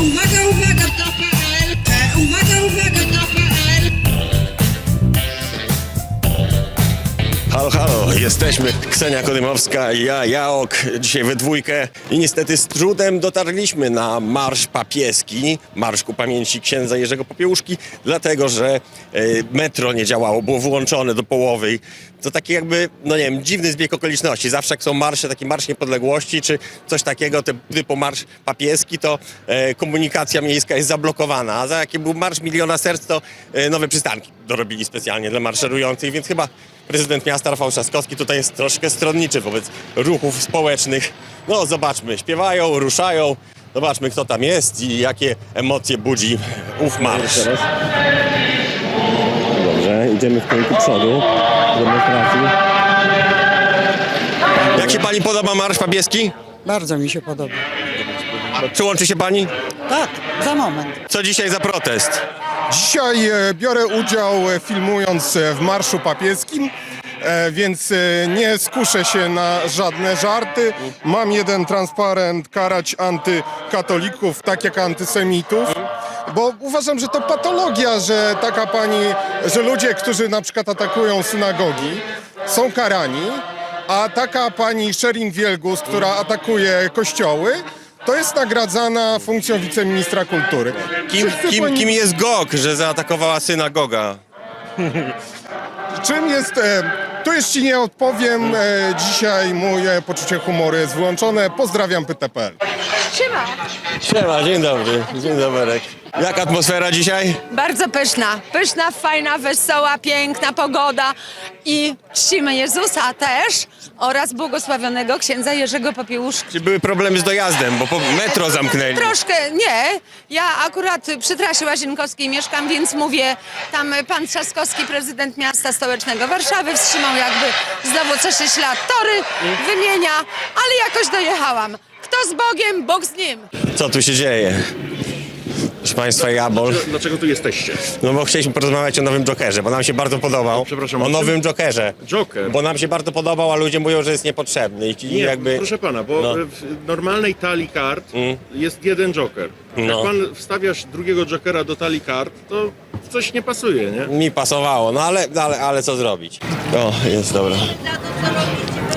Uwaga, jesteśmy. Ksenia Kodymowska ja, Jaok, dzisiaj we dwójkę. I niestety z trudem dotarliśmy na Marsz Papieski, Marsz ku pamięci księdza Jerzego Popiełuszki, dlatego że e, metro nie działało, było wyłączone do połowy. To taki jakby, no nie wiem, dziwny zbieg okoliczności. Zawsze jak są marsze, taki Marsz Niepodległości, czy coś takiego, typu Marsz Papieski, to e, komunikacja miejska jest zablokowana. A za jaki był Marsz Miliona Serc, to e, nowe przystanki dorobili specjalnie dla maszerujących, więc chyba prezydent miasta Rafał Trzaskowski tutaj jest troszkę stronniczy wobec ruchów społecznych. No zobaczmy, śpiewają, ruszają. Zobaczmy, kto tam jest i jakie emocje budzi ów marsz. Dobrze, idziemy w kierunku przodu demonstracji. Jak się pani podoba marsz papieski? Bardzo mi się podoba. Przyłączy się pani? Tak, za moment. Co dzisiaj za protest? Dzisiaj e, biorę udział e, filmując e, w Marszu Papieskim, więc nie skuszę się na żadne żarty. Mam jeden transparent karać antykatolików, tak jak antysemitów. Bo uważam, że to patologia, że taka pani, że ludzie, którzy na przykład atakują synagogi, są karani, a taka pani Sherin Wielgus, która atakuje kościoły, to jest nagradzana funkcją wiceministra kultury. Kim, Wszyscy kim, powinni- kim jest Gog, że zaatakowała synagoga? Czym jest. E, tu jeszcze nie odpowiem. E, dzisiaj moje poczucie humoru jest wyłączone. Pozdrawiam PTPL. Siema, dzień dobry. Dzień dobry. Jak atmosfera dzisiaj? Bardzo pyszna. Pyszna, fajna, wesoła, piękna pogoda i czcimy Jezusa też oraz błogosławionego księdza Jerzego Popiełuszki. Czy były problemy z dojazdem, bo po metro zamknęli? Troszkę nie. Ja akurat przy trasie Łazienkowskiej mieszkam, więc mówię, tam pan Trzaskowski, prezydent miasta stołecznego Warszawy, wstrzymał jakby znowu co 6 lat tory, wymienia, ale jakoś dojechałam. Kto z Bogiem, Bóg z nim. Co tu się dzieje? Proszę Państwa, Jabol. Dlaczego tu jesteście? No bo chcieliśmy porozmawiać o nowym Jokerze, bo nam się bardzo podobał. Przepraszam, o nowym Jokerze. Joker? Bo nam się bardzo podobał, a ludzie mówią, że jest niepotrzebny. I Nie, jakby... proszę pana, bo No. w normalnej talii kart jest jeden joker. No. Jak pan wstawiasz drugiego jokera do talii kart, to coś nie pasuje, nie? Mi pasowało, no ale, ale, ale co zrobić? O, jest dobra.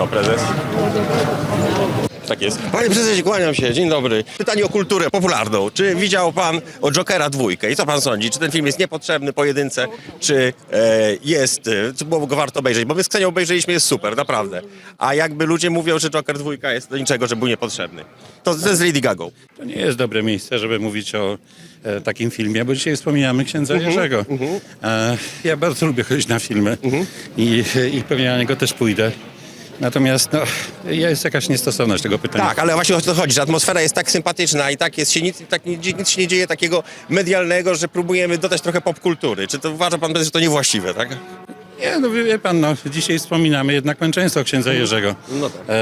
O, prezes. Tak jest. Panie prezesie, kłaniam się, dzień dobry. Pytanie o kulturę popularną. Czy widział pan o Jokera dwójkę i co pan sądzi? Czy ten film jest niepotrzebny pojedynce, czy e, jest, e, czy było go warto obejrzeć? Bo my z Ksenią obejrzeliśmy, jest super, naprawdę. A jakby ludzie mówią, że Joker dwójka jest do niczego, że był niepotrzebny. To, to jest Lady Gaga. To nie jest dobre miejsce, żeby mówić o e, takim filmie, bo dzisiaj wspominamy księdza Jerzego. E, ja bardzo lubię chodzić na filmy i, i pewnie na niego też pójdę. Natomiast no, jest jakaś niestosowność tego pytania. Tak, ale właśnie o to chodzi, że atmosfera jest tak sympatyczna i tak jest się nic, tak, nic się nie dzieje takiego medialnego, że próbujemy dodać trochę popkultury. Czy to uważa pan, że to niewłaściwe, tak? Nie, no wie pan, no, dzisiaj wspominamy jednak męczeństwo księdza Jerzego. No tak. E,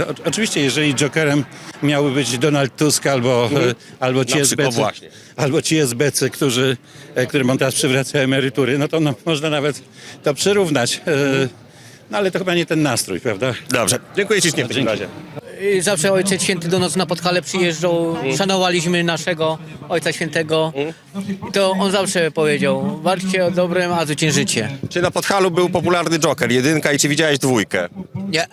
e, o, oczywiście, jeżeli Jokerem miałby być Donald Tusk albo, e, albo ci Mhm. SBC, albo ci SBC, którzy, e, którym on teraz przywraca emerytury, no to no, można nawet to przyrównać. E, no ale to chyba nie ten nastrój, prawda? Dobrze, dziękuję ślicznie w takim Dzięki. razie. Y, Zawsze Ojciec Święty do nas na Podhale przyjeżdżał, szanowaliśmy naszego Ojca Świętego. I to on zawsze powiedział, walczcie o dobrem, a zwyciężycie. Czy na Podhalu był popularny Joker, jedynka i czy widziałeś dwójkę? Nie.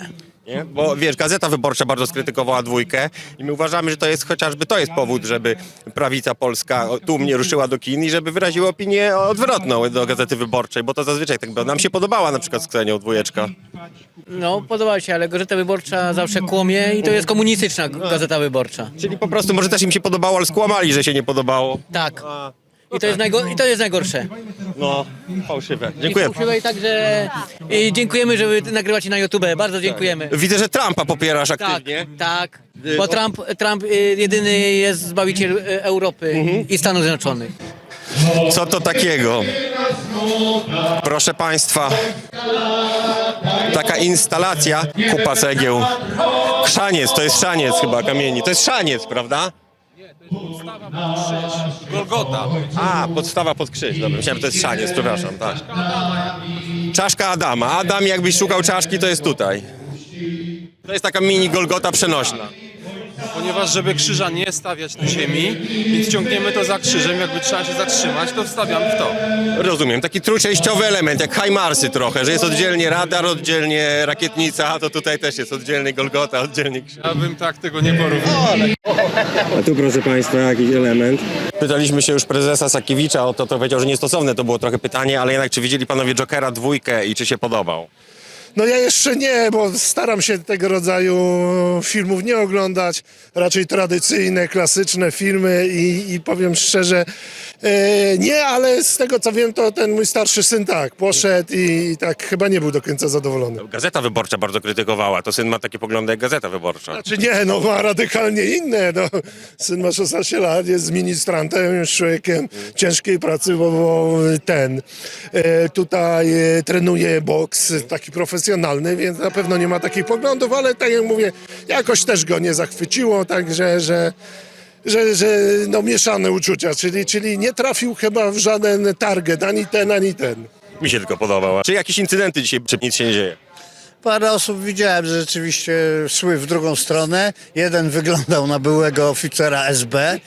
Nie? Bo wiesz, Gazeta Wyborcza bardzo skrytykowała dwójkę i my uważamy, że to jest chociażby to jest powód, żeby prawica polska tu mnie ruszyła do kin i żeby wyraziła opinię odwrotną do Gazety Wyborczej, bo to zazwyczaj tak było. Nam się podobała na przykład z Ksenią dwójeczka. No, podoba się, ale Gazeta Wyborcza zawsze kłamie i to jest komunistyczna Gazeta Wyborcza. Czyli po prostu może też im się podobało, ale skłamali, że się nie podobało. Tak. I to jest, najgo- i to jest najgorsze. No, fałszywe. Dziękuję. I także y, dziękujemy, że wy nagrywacie na YouTube. Bardzo dziękujemy. Widzę, że Trumpa popierasz Tak, aktywnie. tak. Bo Trump, Trump y, jedyny jest zbawiciel y, Europy i Stanów Zjednoczonych. Co to takiego? Proszę Państwa, taka instalacja, kupa cegieł. Szaniec, to jest szaniec chyba kamieni. To jest szaniec, prawda? Golgota. A, podstawa pod krzyż. Dobra, myślałem, że to jest szaniec, przepraszam, tak. Czaszka Adama. Adam, jakbyś szukał czaszki, to jest tutaj. To jest taka mini Golgota przenośna. Ponieważ żeby krzyża nie stawiać na ziemi, więc ciągniemy to za krzyżem, jakby trzeba się zatrzymać, to wstawiamy w to. Rozumiem, taki trójczęściowy element, jak Hajmarsy trochę, że jest oddzielnie radar, oddzielnie rakietnica, a to tutaj też jest oddzielnie Golgota, oddzielnie krzyż. Ja bym tak tego nie porównał. A tu proszę Państwa jakiś element. Pytaliśmy się już prezesa Sakiewicza o to, to powiedział, że niestosowne to było trochę pytanie, ale jednak czy widzieli panowie Jokera dwójkę i czy się podobał? No ja jeszcze nie, bo staram się tego rodzaju filmów nie oglądać. Raczej tradycyjne, klasyczne filmy i, i powiem szczerze, e, nie, ale z tego co wiem, to ten mój starszy syn tak, poszedł i, i tak chyba nie był do końca zadowolony. Gazeta Wyborcza bardzo krytykowała, to syn ma takie poglądy jak Gazeta Wyborcza. Znaczy nie, no ma radykalnie inne. No. Syn ma 16 lat, jest ministrantem, już człowiekiem ciężkiej pracy, bo, bo ten e, tutaj e, trenuje boks taki profesjonalny, więc na pewno nie ma takich poglądów, ale tak jak mówię, jakoś też go nie zachwyciło, także że że, że no mieszane uczucia, czyli, czyli nie trafił chyba w żaden target, ani ten, ani ten. Mi się tylko podobał. Czy jakieś incydenty dzisiaj, czy nic się nie dzieje? Parę osób widziałem, że rzeczywiście szły w drugą stronę. Jeden wyglądał na byłego oficera SB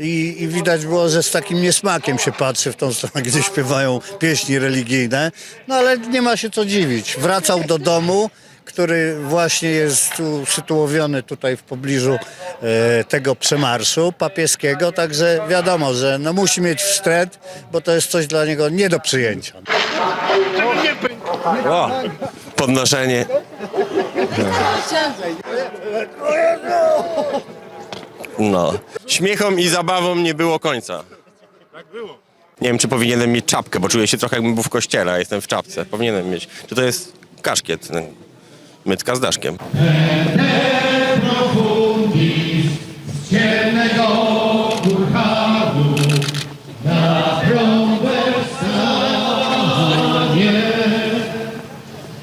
i, i widać było, że z takim niesmakiem się patrzy w tą stronę, gdy śpiewają pieśni religijne. No ale nie ma się co dziwić. Wracał do domu, który właśnie jest tu sytuowiony tutaj w pobliżu e, tego przemarszu papieskiego, także wiadomo, że no musi mieć wstyd, bo to jest coś dla niego nie do przyjęcia. O, podnoszenie. No. Śmiechom i zabawom nie było końca. Tak było. Nie wiem, czy powinienem mieć czapkę, bo czuję się trochę jakbym był w kościele, a jestem w czapce. Powinienem mieć. Czy to jest kaszkiet? Mytka z daszkiem.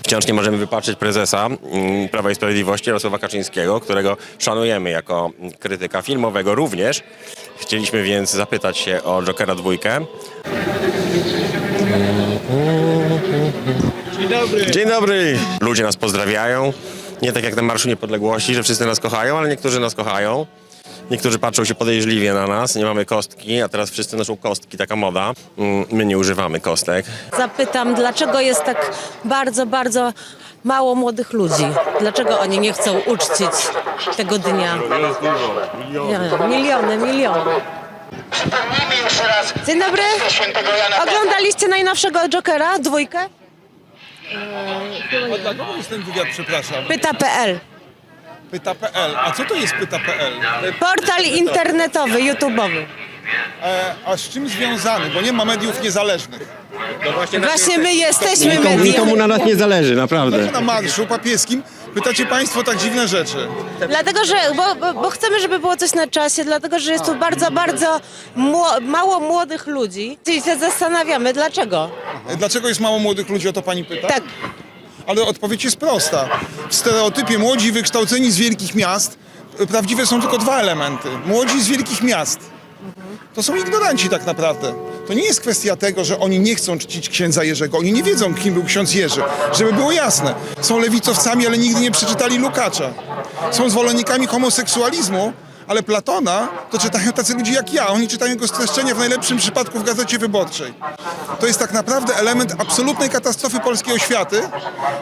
Wciąż nie możemy wypaczyć prezesa mm, Prawa i Sprawiedliwości Jarosława Kaczyńskiego, którego szanujemy jako krytyka filmowego również. Chcieliśmy więc zapytać się o Jokera dwójkę. Dzień dobry. Dzień dobry. Ludzie nas pozdrawiają. Nie tak jak na Marszu Niepodległości, że wszyscy nas kochają, ale niektórzy nas kochają. Niektórzy patrzą się podejrzliwie na nas, nie mamy kostki, a teraz wszyscy noszą kostki, taka moda. Mm, My nie używamy kostek. Zapytam, dlaczego jest tak bardzo, bardzo mało młodych ludzi? Dlaczego oni nie chcą uczcić tego dnia? Miliony, miliony, miliony. Dzień dobry. Oglądaliście najnowszego Jokera, dwójkę? Dla kogo jest ten wywiad, przepraszam? Pyta.pl. Pyta.pl. A co to jest Pyta.pl? Portal internetowy, YouTube'owy. E, a z czym związany? Bo nie ma mediów niezależnych. Właśnie my jesteśmy medium. na nas nie zależy, naprawdę. Na marszu papieskim pytacie państwo tak dziwne rzeczy. Dlatego, że bo, bo, bo chcemy, żeby było coś na czasie, dlatego, że jest tu bardzo, bardzo mło, mało młodych ludzi. I się zastanawiamy, dlaczego. E, Dlaczego jest mało młodych ludzi, o to pani pyta? Tak. Ale odpowiedź jest prosta. W stereotypie młodzi wykształceni z wielkich miast e, prawdziwe są tylko dwa elementy. Młodzi z wielkich miast. To są ignoranci tak naprawdę. To nie jest kwestia tego, że oni nie chcą czcić księdza Jerzego. Oni nie wiedzą, kim był ksiądz Jerzy. Żeby było jasne. Są lewicowcami, ale nigdy nie przeczytali Lukacza. Są zwolennikami homoseksualizmu, ale Platona to czytają tacy ludzie jak ja. Oni czytają jego streszczenia w najlepszym przypadku w Gazecie Wyborczej. To jest tak naprawdę element absolutnej katastrofy polskiej oświaty,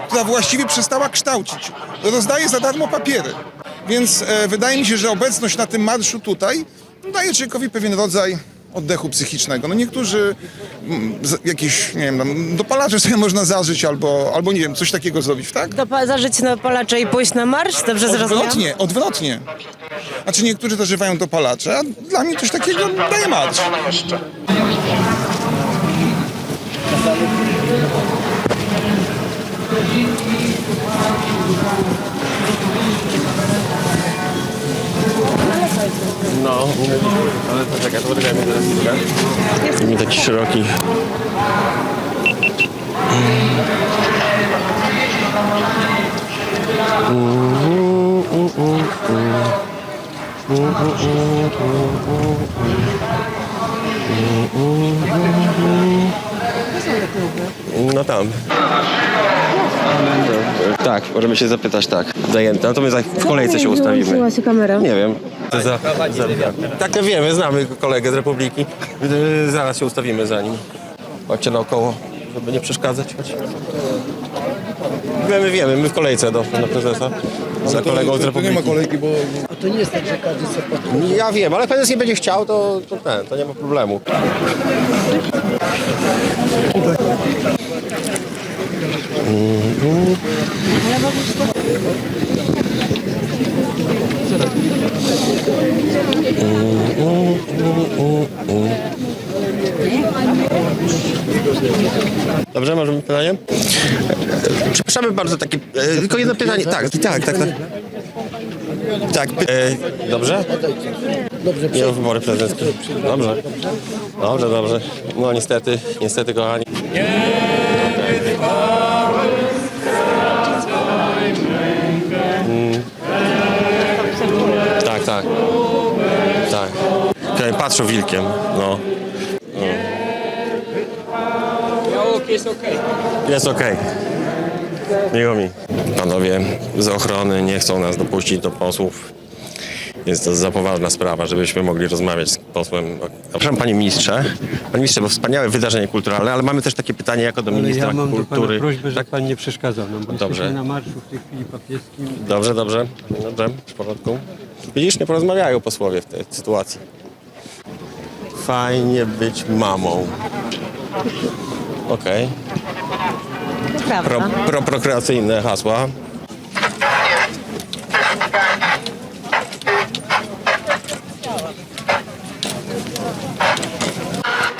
która właściwie przestała kształcić. Rozdaje za darmo papiery. Więc e, wydaje mi się, że obecność na tym marszu tutaj daje człowiekowi pewien rodzaj oddechu psychicznego. No niektórzy mm, jakieś, nie wiem, tam, dopalacze sobie można zażyć albo, albo nie wiem, coś takiego zrobić, tak? Dopa- zażyć na palacze i pójść na marsz? Dobrze zrozumiałam? Odwrotnie, odwrotnie. Znaczy niektórzy zażywają dopalacze, a dla mnie coś takiego daje marsz. No, ale to czekaj, to poczekajmy teraz. Nie taki szeroki. No tam. Tak. Tak, możemy się zapytać, tak. Zajęte. Natomiast jak w kolejce się ustawimy. się kamera. Nie wiem. To za, za, tak, wiemy, znamy kolegę z Republiki. Yy, Zaraz się ustawimy za nim. Chodźcie naokoło, żeby nie przeszkadzać. Chodź. Wiemy, wiemy, my w kolejce do pana prezesa. Za kolegą z Republiki. kolejki, bo... Ja wiem, ale prezes nie będzie chciał, to, to, ten, to nie ma problemu. Dobrze, możemy pytanie? Przepraszamy bardzo, takie, e, tylko jedno pytanie. Tak, tak, tak, tak. Tak, py- dobrze? Dobrze. Nie wybory prezydenckie. Dobrze. Dobrze, dobrze. No niestety, niestety kochani. Tak, tak. Patrzą wilkiem, no. Jest okej. Miło mi. Panowie z ochrony nie chcą nas dopuścić do posłów. Jest to za poważna sprawa, żebyśmy mogli rozmawiać z posłem. Przepraszam panie ministrze. Panie ministrze, bo wspaniałe wydarzenie kulturalne, ale mamy też takie pytanie jako do ministra ja mam do kultury. pana prośbę, że tak? pan nie przeszkadzał nam, bo Dobrze. jesteśmy na marszu w tej chwili papieskim. Dobrze, dobrze, dobrze, w porządku. Widzisz, nie porozmawiają posłowie w tej sytuacji. Fajnie być mamą. Okej. To prawda. Pro, pro, prokreacyjne hasła.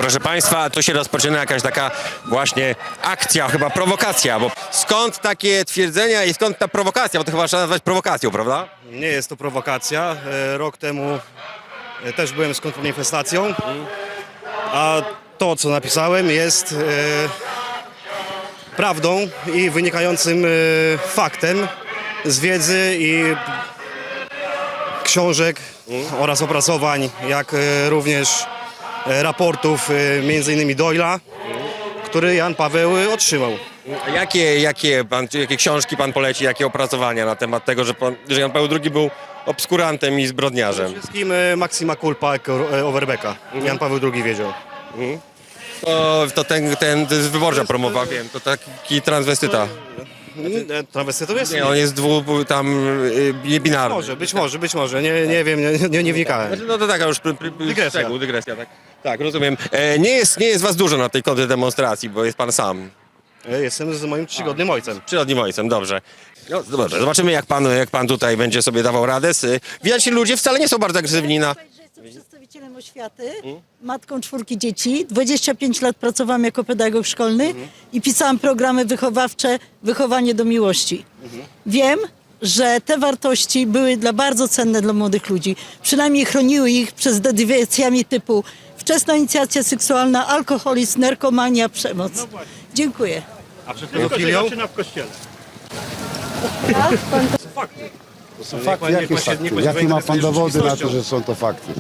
Proszę Państwa, tu się rozpoczyna jakaś taka właśnie akcja, chyba prowokacja, bo skąd takie twierdzenia i skąd ta prowokacja, bo to chyba trzeba nazwać prowokacją, prawda? Nie jest to prowokacja. E, Rok temu e, też byłem z kontrmanifestacją, a to, co napisałem, jest e, prawdą i wynikającym faktem z wiedzy i książek oraz opracowań, jak również raportów e, innymi Doyla, który Jan Paweł e, otrzymał. Jakie, jakie, pan, jakie książki pan poleci, jakie opracowania na temat tego, że, pan, że Jan Paweł II był obskurantem i zbrodniarzem? Wszystkim e, Maxima Culpa e, Overbecka. Jan Paweł II wiedział. To, to ten, ten to jest wyborcza promowa, wiem, to taki transwestyta. E, Transwestytą jest? Nie, on jest dwu, tam niebinarny. Może, być może, być może. Nie, nie wiem, nie, nie, nie wnikałem. Znaczy, No to taka już Dygresja. szczegół, dygresja, tak. Tak, rozumiem. E, nie, jest, nie jest was dużo na tej kontrdemonstracji, bo jest pan sam. E, Jestem z moim czcigodnym ojcem. Przyrodnim ojcem, dobrze. No, dobrze, zobaczymy jak pan, jak pan tutaj będzie sobie dawał radę. Z- Widać, ludzie wcale nie są bardzo agresywni na... Jestem przedstawicielem oświaty, matką czwórki dzieci. 25 lat pracowałam jako pedagog szkolny i pisałam programy wychowawcze Wychowanie do miłości. Wiem, że te wartości były dla bardzo cenne dla młodych ludzi. Przynajmniej chroniły ich przed dewiacjami typu wczesna inicjacja seksualna, alkoholizm, narkomania, przemoc. Dziękuję. A przed pedofilią? To są fakty, jakie fakty? Jakie ma pan dowody na to, że są to fakty?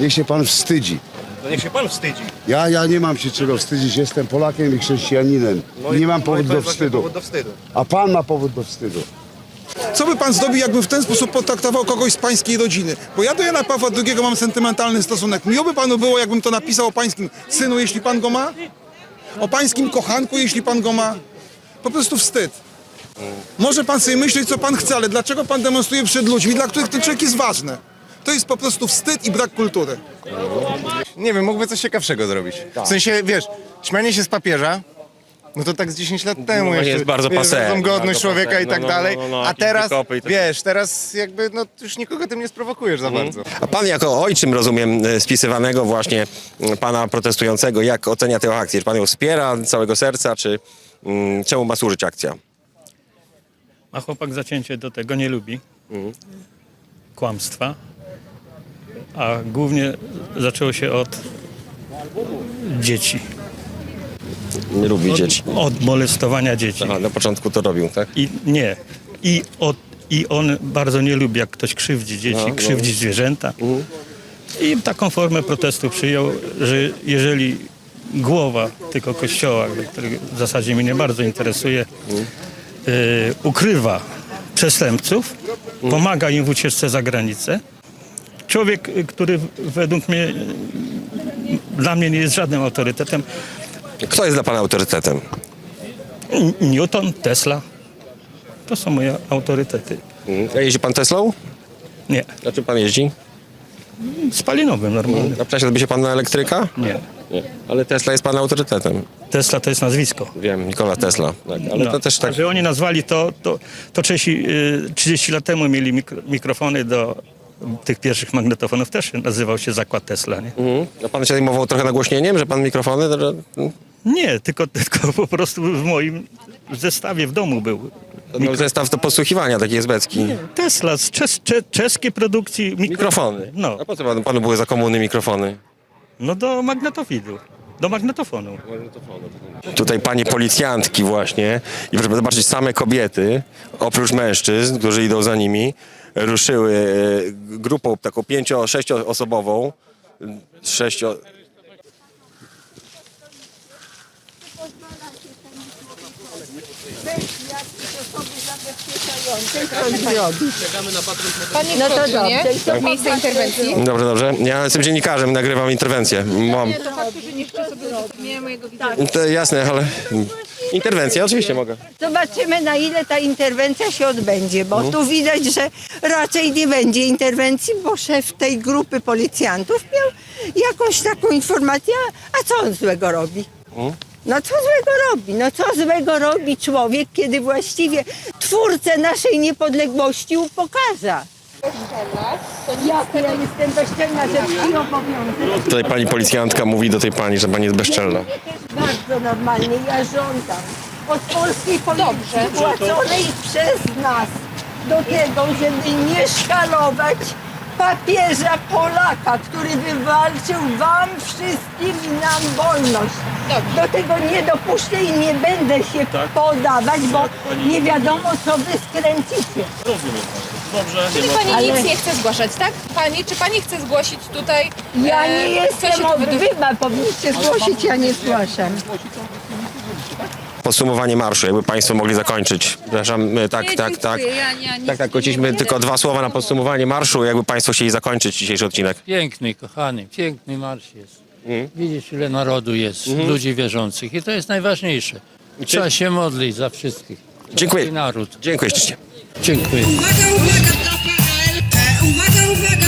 Niech się pan wstydzi. No niech się pan wstydzi. Ja, ja nie mam się czego wstydzić, jestem Polakiem i chrześcijaninem. No I nie mam no i powodu to do jest właśnie wstydu. powód do wstydu. A pan ma powód do wstydu. Co by pan zrobił, jakby w ten sposób potraktował kogoś z pańskiej rodziny? Bo ja do Jana Pawła II mam sentymentalny stosunek. Miło by panu było, jakbym to napisał o pańskim synu, jeśli pan go ma? O pańskim kochanku, jeśli pan go ma? Po prostu wstyd. Może pan sobie myśleć, co pan chce, ale dlaczego pan demonstruje przed ludźmi, dla których ten człowiek jest ważny? To jest po prostu wstyd i brak kultury. Nie wiem, mógłby coś ciekawszego zrobić. W sensie, wiesz, śmianie się z papieża, no to tak z 10 lat temu No, jeszcze. jest bardzo wiesz, passé. tą godność Bardzo człowieka passé. i tak No, no, dalej. no, no, A jakieś teraz, wykopy i tak- wiesz, teraz jakby, no już nikogo tym nie sprowokujesz za bardzo. A pan jako ojczym, rozumiem, e, spisywanego właśnie m, pana protestującego, jak ocenia tę akcję? Czy pan ją wspiera z całego serca, czy mm, czemu ma służyć akcja? A chłopak zacięcie do tego nie lubi. Kłamstwa. A głównie zaczęło się od dzieci. Nie lubi Od, dzieci. od molestowania dzieci. Aha, na początku to robił, tak? I nie. I, od, I on bardzo nie lubi, jak ktoś krzywdzi dzieci, No, no. krzywdzi zwierzęta. I taką formę protestu przyjął, że jeżeli głowa tylko kościoła, który w zasadzie mnie nie bardzo interesuje, ukrywa przestępców, pomaga im w ucieczce za granicę. Człowiek, y, który w- według mnie, y, dla mnie nie jest żadnym autorytetem. Kto jest dla pana autorytetem? Newton, Tesla, to są moje autorytety. A jeździ pan Teslą? Nie, Na czym pan jeździ? spalinowym normalnym. A przesiadłby się pan na elektryka? Nie. Nie. Ale Tesla jest pana autorytetem. Tesla to jest nazwisko. Wiem, Nikola Tesla. Tak, ale No, to też tak... a Że oni nazwali to, to, to Czesi y, 30 lat temu mieli mikro, mikrofony do tych pierwszych magnetofonów, też nazywał się zakład Tesla, nie? Mhm. A pan się zajmował trochę nagłośnieniem, że pan mikrofony... to- że- Nie, tylko, tylko po prostu w moim zestawie w domu był. Miał zestaw do podsłuchiwania taki jezbecki. Tesla z czes, cze, czeskiej produkcji mikro- Mikrofony. No, A po co panu, panu były za komuny mikrofony? no do magnetowidu, do magnetofonu. Tutaj panie policjantki właśnie i proszę zobaczyć same kobiety, oprócz mężczyzn, którzy idą za nimi, ruszyły e, grupą taką pięcio, sześcioosobową, sześcio... Panie No to nie? Miejsce interwencji. Dobrze, dobrze. Ja jestem dziennikarzem, nagrywam interwencję. Mam... To fakty, że nie chcę sobie nie mojego widzenia. To jasne, ale... Interwencję, oczywiście mogę. Zobaczymy, na ile ta interwencja się odbędzie, bo tu widać, że raczej nie będzie interwencji, bo szef tej grupy policjantów miał jakąś taką informację, a co on złego robi? No co złego robi? No co złego robi człowiek, kiedy właściwie twórcę naszej niepodległości upokarza? Ja, ja jestem bezczelna, że mi obowiązek. Tutaj pani policjantka mówi do tej pani, że pani jest bezczelna. Bardzo normalnie, ja żądam od polskiej policji płaconej przez nas do tego, żeby nie szkalować papieża Polaka, który wywalczył wam wszystkim i nam wolność. Do tego nie dopuszczę i nie będę się podawać, bo nie wiadomo co wy skręcicie. Czyli pani Ale- nic nie chce zgłaszać, tak? Pani, czy pani chce zgłosić tutaj... Ja e, nie co jestem tu wydarzy- powinniście zgłosić, ja nie zgłaszam. Podsumowanie marszu, jakby państwo mogli zakończyć. Przepraszam, e, tak, Nie, tak, tak. ja nic Tak, tak, nie- nie tylko dwa słowa na podsumowanie marszu, jakby państwo chcieli zakończyć dzisiejszy odcinek. Piękny, kochany, piękny marsz jest. Mhm. Widzisz, ile narodu jest, ludzi wierzących i to jest najważniejsze. Trzeba się modlić za wszystkich. Za Dziękuję. cały naród. Dziękuję ślicznie. Dziękuję. Uwaga, uwaga, PL. E, Uwaga, uwaga,